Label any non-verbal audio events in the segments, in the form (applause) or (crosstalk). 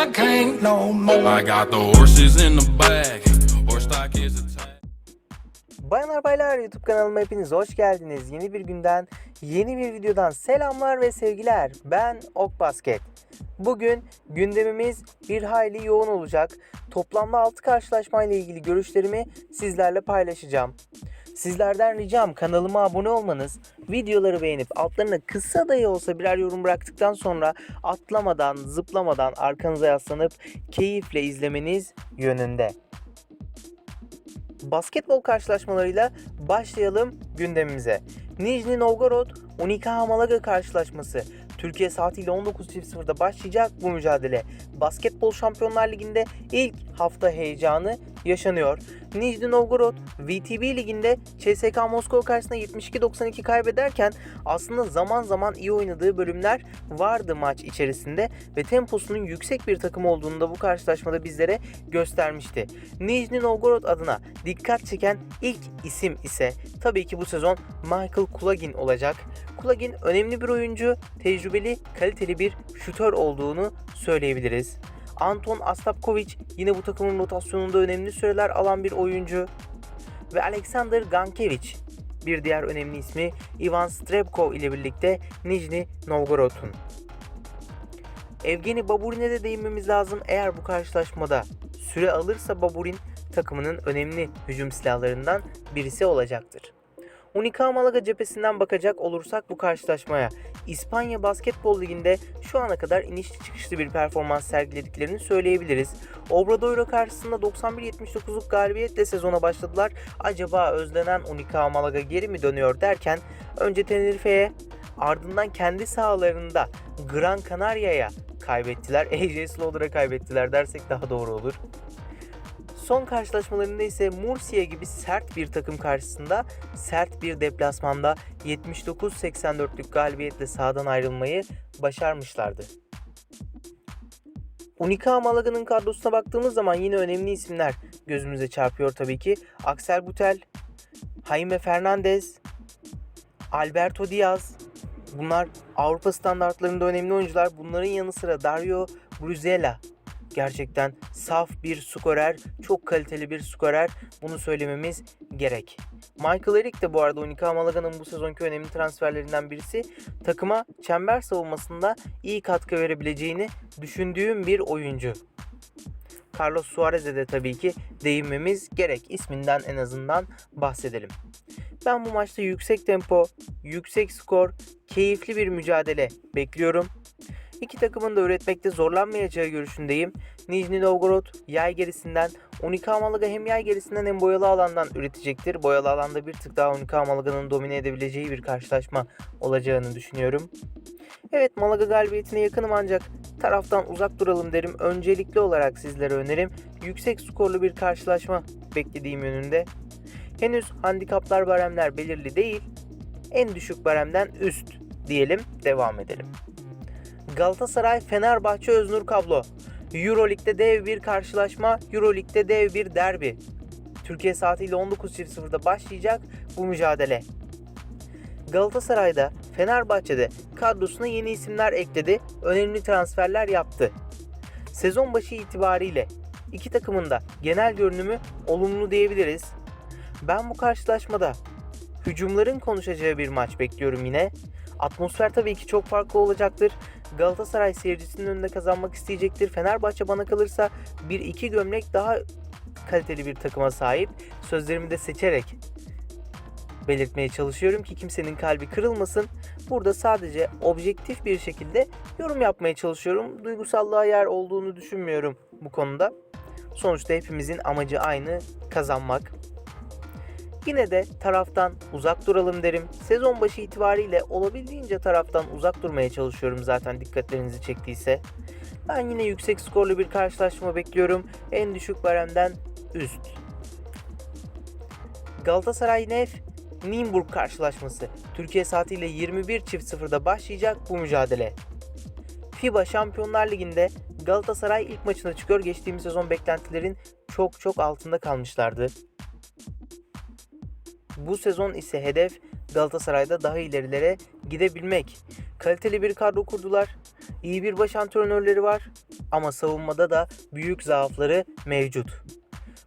I can't no more. I got the horses in the back. Horse stock is attached. Bayanlar baylar YouTube kanalıma hepiniz hoş geldiniz. Yeni bir günden, yeni bir videodan selamlar ve sevgiler. Ben Ok Basket. Bugün gündemimiz bir hayli yoğun olacak. Toplamda 6 karşılaşma ile ilgili görüşlerimi sizlerle paylaşacağım. Sizlerden ricam kanalıma abone olmanız, videoları beğenip altlarına kısa dahi olsa birer yorum bıraktıktan sonra atlamadan, zıplamadan arkanıza yaslanıp keyifle izlemeniz yönünde. Basketbol karşılaşmalarıyla başlayalım gündemimize. Nijni Novgorod Unicaja Malaga karşılaşması. Türkiye saatiyle 19.00'da başlayacak bu mücadele. Basketbol Şampiyonlar Ligi'nde ilk hafta heyecanı yaşanıyor. Nijni Novgorod VTB Ligi'nde CSK Moskova karşısında 72-92 kaybederken aslında zaman zaman iyi oynadığı bölümler vardı maç içerisinde ve temposunun yüksek bir takım olduğunu da bu karşılaşmada bizlere göstermişti. Nijni Novgorod adına dikkat çeken ilk isim ise tabii ki bu sezon Michael Kulagin olacak. Kulagin önemli bir oyuncu, tecrübeli, kaliteli bir şutör olduğunu söyleyebiliriz. Anton Astapkovic yine bu takımın rotasyonunda önemli süreler alan bir oyuncu. Ve Alexander Gankevic bir diğer önemli ismi Ivan Strebkov ile birlikte Nijni Novgorod'un. Evgeni Baburin'e de değinmemiz lazım. Eğer bu karşılaşmada süre alırsa Baburin takımının önemli hücum silahlarından birisi olacaktır. Unicaja Malaga cephesinden bakacak olursak bu karşılaşmaya İspanya Basketbol Ligi'nde şu ana kadar inişli çıkışlı bir performans sergilediklerini söyleyebiliriz. Obradoiro karşısında 91-79'luk galibiyetle sezona başladılar. Acaba özlenen Unicaja Malaga geri mi dönüyor derken önce Tenerife'ye ardından kendi sahalarında Gran Canaria'ya kaybettiler. (laughs) AJ Slaughter'a kaybettiler dersek daha doğru olur. Son karşılaşmalarında ise Murcia gibi sert bir takım karşısında sert bir deplasmanda 79-84'lük galibiyetle sahadan ayrılmayı başarmışlardı. Unicaja Malaga'nın kadrosuna baktığımız zaman yine önemli isimler gözümüze çarpıyor tabii ki. Axel Butel, Jaime Fernandez, Alberto Diaz. Bunlar Avrupa standartlarında önemli oyuncular. Bunların yanı sıra Dario Bruzela gerçekten saf bir skorer, çok kaliteli bir skorer. Bunu söylememiz gerek. Michael Eric de bu arada Unicaja Malaga'nın bu sezonki önemli transferlerinden birisi. Takıma çember savunmasında iyi katkı verebileceğini düşündüğüm bir oyuncu. Carlos Suarez'e de tabii ki değinmemiz gerek. İsminden en azından bahsedelim. Ben bu maçta yüksek tempo, yüksek skor, keyifli bir mücadele bekliyorum. İki takımın da üretmekte zorlanmayacağı görüşündeyim. Nijni Novgorod yay gerisinden, Unicaja Malaga hem yay gerisinden hem boyalı alandan üretecektir. Boyalı alanda bir tık daha Unicaja Malaga'nın domine edebileceği bir karşılaşma olacağını düşünüyorum. Evet Malaga galibiyetine yakınım ancak taraftan uzak duralım derim. Öncelikli olarak sizlere önerim yüksek skorlu bir karşılaşma beklediğim yönünde. Henüz handikaplar baremler belirli değil. En düşük baremden üst diyelim devam edelim. Galatasaray Fenerbahçe Öznur Kablo. Euroleague'de dev bir karşılaşma, Euroleague'de dev bir derbi. Türkiye saatiyle 19.00'da başlayacak bu mücadele. Galatasaray'da, Fenerbahçe'de kadrosuna yeni isimler ekledi, önemli transferler yaptı. Sezon başı itibariyle iki takımın da genel görünümü olumlu diyebiliriz. Ben bu karşılaşmada hücumların konuşacağı bir maç bekliyorum yine. Atmosfer tabii ki çok farklı olacaktır. Galatasaray seyircisinin önünde kazanmak isteyecektir. Fenerbahçe bana kalırsa bir iki gömlek daha kaliteli bir takıma sahip. Sözlerimi de seçerek belirtmeye çalışıyorum ki kimsenin kalbi kırılmasın. Burada sadece objektif bir şekilde yorum yapmaya çalışıyorum. Duygusallığa yer olduğunu düşünmüyorum bu konuda. Sonuçta hepimizin amacı aynı kazanmak. Yine de taraftan uzak duralım derim. Sezon başı itibariyle olabildiğince taraftan uzak durmaya çalışıyorum zaten dikkatlerinizi çektiyse. Ben yine yüksek skorlu bir karşılaşma bekliyorum. En düşük baremden üst. Galatasaray Nef Nienburg karşılaşması. Türkiye saatiyle 21.00'da başlayacak bu mücadele. FIBA Şampiyonlar Ligi'nde Galatasaray ilk maçına çıkıyor. Geçtiğimiz sezon beklentilerin çok çok altında kalmışlardı. Bu sezon ise hedef Galatasaray'da daha ilerilere gidebilmek. Kaliteli bir kadro kurdular. İyi bir baş antrenörleri var ama savunmada da büyük zaafları mevcut.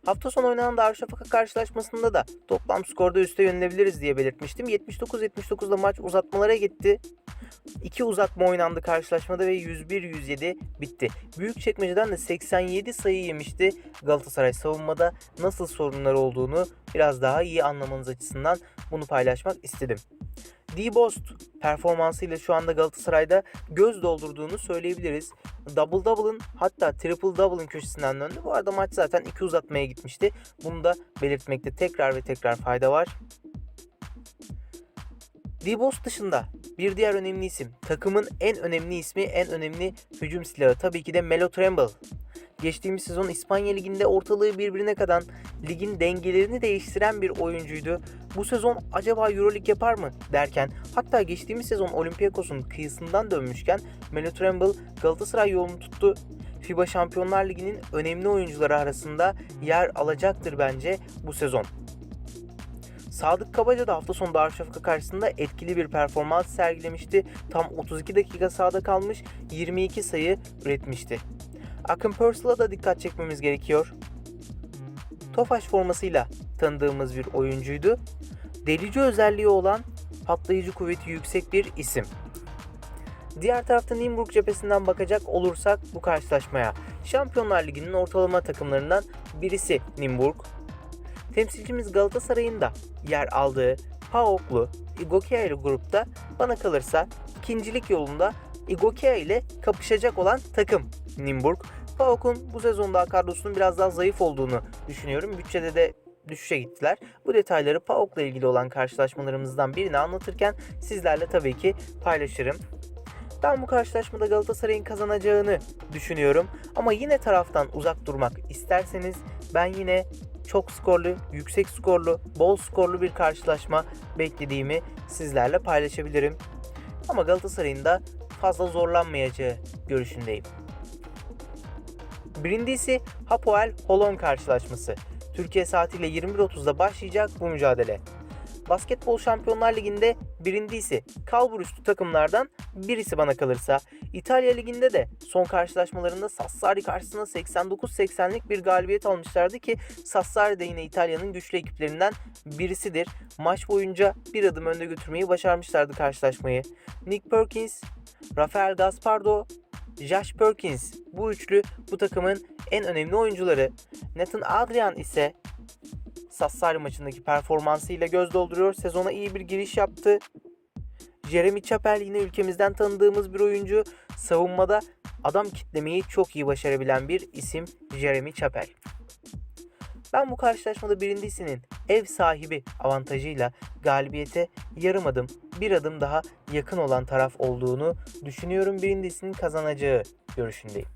Hafta sonu oynanan Darüşşafaka karşılaşmasında da toplam skorda üste yönelebiliriz diye belirtmiştim. 79-79'da maç uzatmalara gitti. İki uzatma oynandı karşılaşmada ve 101-107 bitti. Büyükçekmece'den de 87 sayı yemişti. Galatasaray savunmada nasıl sorunlar olduğunu biraz daha iyi anlamanız açısından bunu paylaşmak istedim. D-Bost performansıyla şu anda Galatasaray'da göz doldurduğunu söyleyebiliriz. Double double'ın hatta triple double'ın köşesinden döndü. Bu arada maç zaten iki uzatmaya gitmişti. Bunu da belirtmekte tekrar ve tekrar fayda var. D-Bost dışında bir diğer önemli isim, takımın en önemli ismi, en önemli hücum silahı tabii ki de Melo Trimble. Geçtiğimiz sezon İspanya Ligi'nde ortalığı birbirine katan, ligin dengelerini değiştiren bir oyuncuydu. Bu sezon acaba Euroleague yapar mı derken hatta geçtiğimiz sezon Olympiakos'un kıyısından dönmüşken Melo Trimble Galatasaray yolunu tuttu. FIBA Şampiyonlar Ligi'nin önemli oyuncuları arasında yer alacaktır bence bu sezon. Sadık Kabaca da hafta sonu Darüşşafaka karşısında etkili bir performans sergilemişti. Tam 32 dakika sahada kalmış 22 sayı üretmişti. Akın Purcell'a da dikkat çekmemiz gerekiyor. Tofaş formasıyla tanıdığımız bir oyuncuydu. Delici özelliği olan patlayıcı kuvveti yüksek bir isim. Diğer tarafta Nimburg cephesinden bakacak olursak bu karşılaşmaya Şampiyonlar Ligi'nin ortalama takımlarından birisi Nimburg. Temsilcimiz Galatasaray'ın da yer aldığı PAOK'lu Igokea ile grupta bana kalırsa ikincilik yolunda Igokea ile kapışacak olan takım Nimburg. PAOK'un bu sezonda kadrosunun biraz daha zayıf olduğunu düşünüyorum. Bütçede de düşüşe gittiler. Bu detayları PAOK'la ilgili olan karşılaşmalarımızdan birini anlatırken sizlerle tabii ki paylaşırım. Ben bu karşılaşmada Galatasaray'ın kazanacağını düşünüyorum. Ama yine taraftan uzak durmak isterseniz ben yine çok skorlu, yüksek skorlu, bol skorlu bir karşılaşma beklediğimi sizlerle paylaşabilirim. Ama Galatasaray'ın da fazla zorlanmayacağı görüşündeyim. Birincisi Hapoel Holon karşılaşması. Türkiye saatiyle 21.30'da başlayacak bu mücadele. Basketbol Şampiyonlar Ligi'nde birincisi kalbur üstü takımlardan birisi bana kalırsa. İtalya Ligi'nde de son karşılaşmalarında Sassari karşısında 89-80'lik bir galibiyet almışlardı ki Sassari de yine İtalya'nın güçlü ekiplerinden birisidir. Maç boyunca bir adım önde götürmeyi başarmışlardı karşılaşmayı. Nick Perkins, Rafael Gaspardo, Josh Perkins bu üçlü bu takımın en önemli oyuncuları. Nathan Adrian ise Sassari maçındaki performansıyla göz dolduruyor. Sezona iyi bir giriş yaptı. Jeremy Chappell yine ülkemizden tanıdığımız bir oyuncu. Savunmada adam kitlemeyi çok iyi başarabilen bir isim Jeremy Chappell. Ben bu karşılaşmada birincisinin ev sahibi avantajıyla galibiyete yarım adım, bir adım daha yakın olan taraf olduğunu düşünüyorum. Birincisinin kazanacağı görüşündeyim.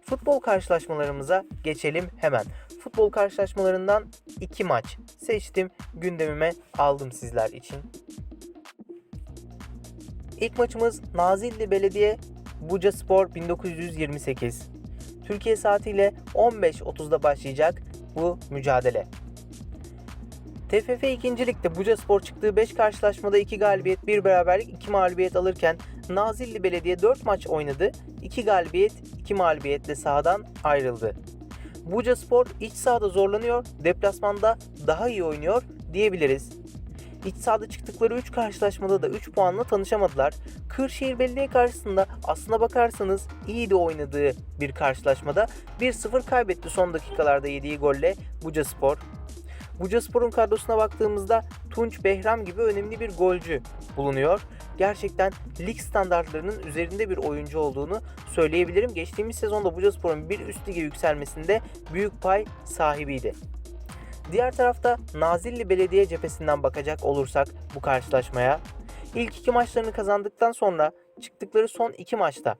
Futbol karşılaşmalarımıza geçelim hemen. Futbol karşılaşmalarından iki maç seçtim, gündemime aldım sizler için. İlk maçımız Nazilli Belediye Buca Spor 1928. Türkiye saatiyle 15.30'da başlayacak bu mücadele. TFF 2. Lig'de Buca Spor çıktığı 5 karşılaşmada 2 galibiyet, 1 beraberlik, 2 mağlubiyet alırken Nazilli Belediye 4 maç oynadı. 2 galibiyet, 2 mağlubiyetle sahadan ayrıldı. Buca Spor iç sahada zorlanıyor, deplasmanda daha iyi oynuyor diyebiliriz. İç sahada çıktıkları 3 karşılaşmada da 3 puanla tanışamadılar. Kırşehir Belediye karşısında aslına bakarsanız iyi de oynadığı bir karşılaşmada 1-0 kaybetti son dakikalarda yediği golle Buca Spor. Buca Spor'un kadrosuna baktığımızda Tunç Behram gibi önemli bir golcü bulunuyor. Gerçekten lig standartlarının üzerinde bir oyuncu olduğunu söyleyebilirim. Geçtiğimiz sezonda Buca Spor'un bir üst lige yükselmesinde büyük pay sahibiydi. Diğer tarafta Nazilli Belediye cephesinden bakacak olursak bu karşılaşmaya ilk iki maçlarını kazandıktan sonra çıktıkları son iki maçta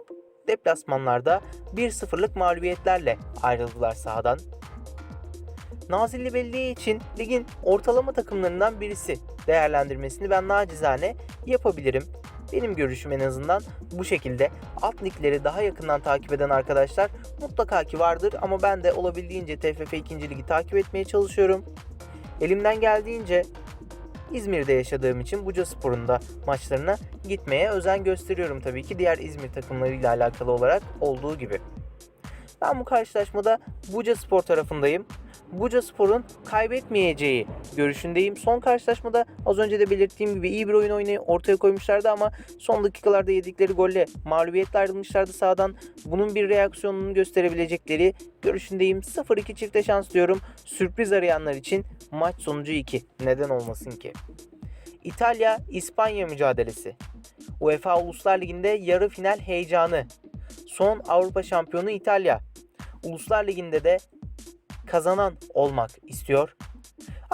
deplasmanlarda 1-0'lık mağlubiyetlerle ayrıldılar sahadan. Nazilli Belediye için ligin ortalama takımlarından birisi değerlendirmesini ben nacizane yapabilirim. Benim görüşüm en azından bu şekilde. Alt ligleri daha yakından takip eden arkadaşlar mutlaka ki vardır ama ben de olabildiğince TFF 2. Ligi takip etmeye çalışıyorum. Elimden geldiğince İzmir'de yaşadığım için Buca Spor'un da maçlarına gitmeye özen gösteriyorum tabii ki diğer İzmir takımlarıyla alakalı olarak olduğu gibi. Ben bu karşılaşmada Buca Spor tarafındayım. Buca Spor'un kaybetmeyeceği görüşündeyim. Son karşılaşmada az önce de belirttiğim gibi iyi bir oyun oynayı ortaya koymuşlardı ama son dakikalarda yedikleri golle mağlubiyetle ayrılmışlardı sahadan. Bunun bir reaksiyonunu gösterebilecekleri görüşündeyim. 0-2 çifte şans diyorum. Sürpriz arayanlar için maç sonucu 2. Neden olmasın ki? İtalya-İspanya mücadelesi. UEFA Uluslar Ligi'nde yarı final heyecanı. Son Avrupa şampiyonu İtalya. Uluslar Ligi'nde de kazanan olmak istiyor.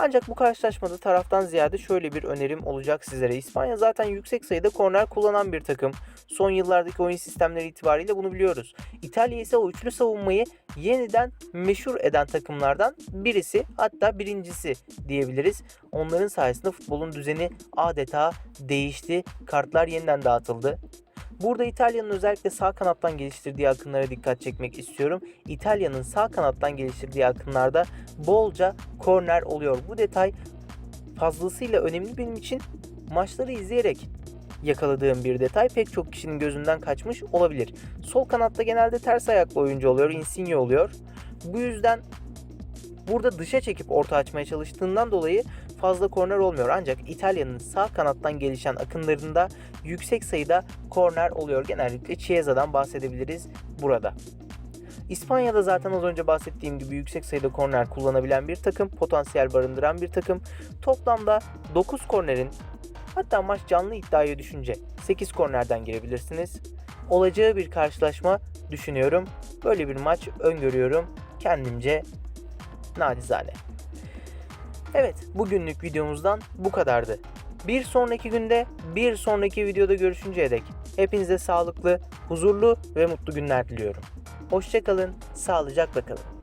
Ancak bu karşılaşmada taraftan ziyade şöyle bir önerim olacak sizlere. İspanya zaten yüksek sayıda korner kullanan bir takım. Son yıllardaki oyun sistemleri itibariyle bunu biliyoruz. İtalya ise o üçlü savunmayı yeniden meşhur eden takımlardan birisi hatta birincisi diyebiliriz. Onların sayesinde futbolun düzeni adeta değişti. Kartlar yeniden dağıtıldı. Burada İtalya'nın özellikle sağ kanattan geliştirdiği akınlara dikkat çekmek istiyorum. İtalya'nın sağ kanattan geliştirdiği akınlarda bolca korner oluyor. Bu detay fazlasıyla önemli benim için. Maçları izleyerek yakaladığım bir detay pek çok kişinin gözünden kaçmış olabilir. Sol kanatta genelde ters ayaklı oyuncu oluyor, Insigne oluyor. Bu yüzden burada dışa çekip orta açmaya çalıştığından dolayı fazla korner olmuyor. Ancak İtalya'nın sağ kanattan gelişen akınlarında yüksek sayıda korner oluyor. Genellikle Chiesa'dan bahsedebiliriz burada. İspanya'da zaten az önce bahsettiğim gibi yüksek sayıda korner kullanabilen bir takım, potansiyel barındıran bir takım. Toplamda 9 kornerin hatta maç canlı iddiaya düşünce 8 kornerden girebilirsiniz. Olacağı bir karşılaşma düşünüyorum. Böyle bir maç öngörüyorum kendimce nacizane. Evet, bugünlük videomuzdan bu kadardı. Bir sonraki günde, bir sonraki videoda görüşünceye dek hepinize sağlıklı, huzurlu ve mutlu günler diliyorum. Hoşçakalın, sağlıcakla kalın.